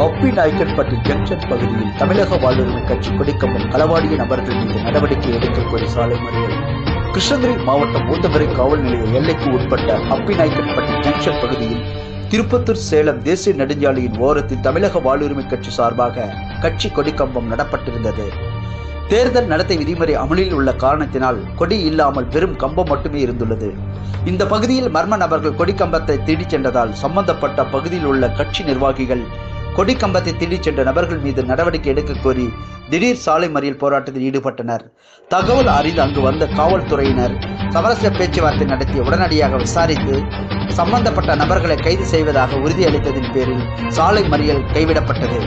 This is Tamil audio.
நாயக்கன்பட்டி ஜங்ஷன் பகுதியில் தமிழக வாழ்வுரிமை கட்சி கொடிக்கம்பம் களவாடிய நபர்கள் மீது நடவடிக்கை எடுக்க கோரி சாலை மறியல். கிருஷ்ணகிரி மாவட்டம் ஊத்தங்கரை காவல் நிலைய எல்லைக்கு உட்பட்ட அப்பிநாயக்கன்பட்டி ஜங்ஷன் பகுதியில் திருப்பத்தூர் சேலம் தேசிய நெடுஞ்சாலையின் ஓரத்தில் தமிழக வாழ்வுரிமை கட்சி சார்பாக கட்சி கொடிக்கம்பம் நடப்பட்டிருந்தது. தேர்தல் நடத்தை விதிமுறை அமலில் உள்ள காரணத்தினால் கொடி இல்லாமல் வெறும் கம்பம் மட்டுமே இருந்துள்ளது. இந்த பகுதியில் மர்ம நபர்கள் கொடிக்கம்பத்தை தேடிச் சென்றதால் சம்பந்தப்பட்ட பகுதியில் உள்ள கட்சி நிர்வாகிகள் கொடிக்கம்பத்தை திடீர் சென்ற நபர்கள் மீது நடவடிக்கை எடுக்க கோரி திடீர் சாலை மறியல் போராட்டத்தில் ஈடுபட்டனர். தகவல் அறிந்து அங்கு வந்த காவல்துறையினர் சமரச பேச்சுவார்த்தை நடத்தி உடனடியாக விசாரித்து சம்பந்தப்பட்ட நபர்களை கைது செய்வதாக உறுதியளித்ததின் பேரில் சாலை மறியல் கைவிடப்பட்டது.